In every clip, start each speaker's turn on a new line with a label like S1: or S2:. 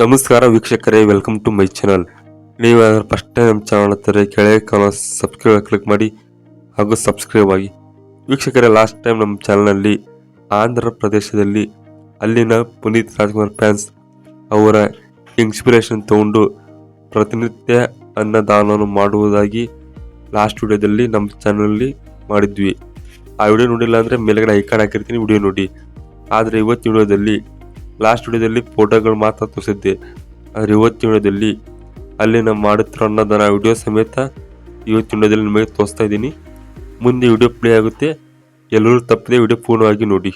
S1: ನಮಸ್ಕಾರ ವೀಕ್ಷಕರೇ welcome to my channel ನೀವು ಫಸ್ಟ್ ಟೈಮ್ ನಮ್ಮ ಚಾನಲ್ ಹತ್ತಿರ ಕೆಳಗೆ ಕಾಲ ಸಬ್ಸ್ಕ್ರೈಬ್ ಕ್ಲಿಕ್ ಮಾಡಿ ಹಾಗೂ ಸಬ್ಸ್ಕ್ರೈಬ್ ಆಗಿ. ವೀಕ್ಷಕರೇ ಲಾಸ್ಟ್ ಟೈಮ್ ನಮ್ಮ ಚಾನಲ್ನಲ್ಲಿ ಆಂಧ್ರ ಪ್ರದೇಶದಲ್ಲಿ ಅಲ್ಲಿನ ಪುನೀತ್ ರಾಜ್ಕುಮಾರ್ ಫ್ಯಾನ್ಸ್ ಅವರ ಇನ್ಸ್ಪಿರೇಷನ್ ತಗೊಂಡು ಪ್ರತಿನಿತ್ಯ ಅನ್ನದಾನವನ್ನು ಮಾಡುವುದಾಗಿ ಲಾಸ್ಟ್ ವಿಡಿಯೋದಲ್ಲಿ ನಮ್ಮ ಚಾನಲಲ್ಲಿ ಮಾಡಿದ್ವಿ. ಆ ವಿಡಿಯೋ ನೋಡಿಲ್ಲ ಅಂದರೆ ಮೇಲೆಗಡೆ ಐಕಾನ್ ಹಾಕಿರ್ತೀನಿ ವಿಡಿಯೋ ನೋಡಿ. ಆದರೆ ಇವತ್ತು ವಿಡಿಯೋದಲ್ಲಿ ಲಾಸ್ಟ್ ವಿಡಿಯೋದಲ್ಲಿ ಫೋಟೋಗಳು ಮಾತ್ರ ತೋರಿಸಿದ್ದೆ. ಆದರೆ ಇವತ್ತಿನ ವಿಡಿಯೋದಲ್ಲಿ ಅಲ್ಲಿನ ಮಾಡುತ್ತಿರೋ ಅನ್ನೋದನ್ನ ವಿಡಿಯೋ ಸಮೇತ ಇವತ್ತಿನ ವಿಡಿಯೋದಲ್ಲಿ ನಿಮಗೆ ತೋರಿಸ್ತಾ ಇದ್ದೀನಿ. ಮುಂದೆ ವಿಡಿಯೋ ಪ್ಲೇ ಆಗುತ್ತೆ. ಎಲ್ಲರೂ ತಪ್ಪದೆ ವಿಡಿಯೋ ಪೂರ್ಣವಾಗಿ ನೋಡಿ.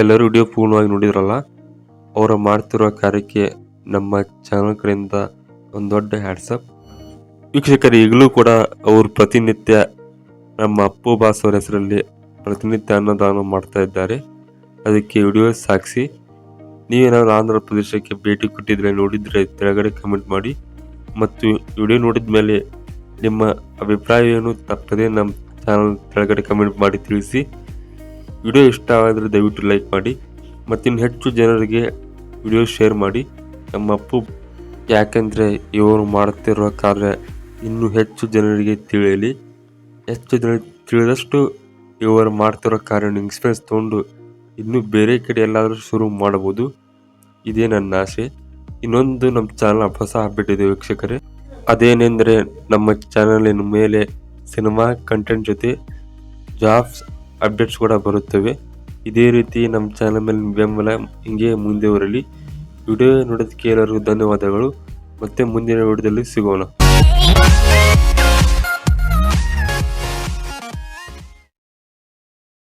S1: ಎಲ್ಲರೂ ವಿಡಿಯೋ ಪೂರ್ಣವಾಗಿ ನೋಡಿದ್ರಲ್ಲ, ಅವರು ಮಾಡ್ತಿರೋ ಕಾರ್ಯಕ್ಕೆ ನಮ್ಮ ಚಾನಲ್ ಕಡೆಯಿಂದ ಒಂದು ದೊಡ್ಡ ಹ್ಯಾಟ್ಸಪ್ ವೀಕ್ಷಕರು, ಈಗಲೂ ಕೂಡ ಅವರು ಪ್ರತಿನಿತ್ಯ ನಮ್ಮ ಅಪ್ಪು ಬಾಸ್ ಅವರ ಹೆಸರಲ್ಲಿ ಪ್ರತಿನಿತ್ಯ ಅನ್ನದಾನ ಮಾಡ್ತಾ ಇದ್ದಾರೆ. ಅದಕ್ಕೆ ವಿಡಿಯೋ ಸಾಕ್ಷಿ ನೀವೇನಾದ್ರು ಆಂಧ್ರ ಪ್ರದೇಶಕ್ಕೆ ಭೇಟಿ ಕೊಟ್ಟಿದ್ರೆ ನೋಡಿದ್ರೆ ಕೆಳಗಡೆ ಕಮೆಂಟ್ ಮಾಡಿ. ಮತ್ತು ವಿಡಿಯೋ ನೋಡಿದ ಮೇಲೆ ನಿಮ್ಮ ಅಭಿಪ್ರಾಯ ಏನು ತಪ್ಪದೆ ನಮ್ಮ ಚಾನಲ್ ಕೆಳಗಡೆ ಕಮೆಂಟ್ ಮಾಡಿ ತಿಳಿಸಿ. ವಿಡಿಯೋ ಇಷ್ಟ ಆದರೆ ದಯವಿಟ್ಟು ಲೈಕ್ ಮಾಡಿ ಮತ್ತಿನ್ನು ಹೆಚ್ಚು ಜನರಿಗೆ ವಿಡಿಯೋ ಶೇರ್ ಮಾಡಿ. ನಮ್ಮ ಅಪ್ಪು ಯಾಕೆಂದರೆ ಇವರು ಮಾಡುತ್ತಿರುವ ಕಾರ್ಯ ಇನ್ನೂ ಹೆಚ್ಚು ಜನರಿಗೆ ತಿಳಿಯಲಿ. ಹೆಚ್ಚು ಜನ ತಿಳಿದಷ್ಟು ಇವರು ಮಾಡ್ತಿರೋ ಕಾರ್ಯ ಎಕ್ಸ್ಪೀರಿಯನ್ಸ್ ತೊಗೊಂಡು ಇನ್ನೂ ಬೇರೆ ಕಡೆ ಎಲ್ಲಾದರೂ ಶುರು ಮಾಡಬಹುದು. ಇದೇ ನನ್ನ ಆಸೆ. ಇನ್ನೊಂದು ನಮ್ಮ ಚಾನಲ್ ಹೊಸ ಇದೆ ವೀಕ್ಷಕರೇ. ಅದೇನೆಂದರೆ ನಮ್ಮ ಚಾನಲಿನ ಮೇಲೆ ಸಿನಿಮಾ ಕಂಟೆಂಟ್ ಜೊತೆ ಜಾಬ್ಸ್ ಅಪ್ಡೇಟ್ಸ್ ಕೂಡ ಬರುತ್ತವೆ. ಇದೇ ರೀತಿ ನಮ್ಮ ಚಾನಲ್ ಮೇಲೆ ಬೆಂಬಲ ಹಿಂಗೆ ಮುಂದೆ ಬರಲಿ. ವಿಡಿಯೋ ನೋಡೋದಕ್ಕೆ ಎಲ್ಲರಿಗೂ ಧನ್ಯವಾದಗಳು. ಮತ್ತೆ ಮುಂದಿನ ವಿಡಿಯೋದಲ್ಲಿ ಸಿಗೋಣ.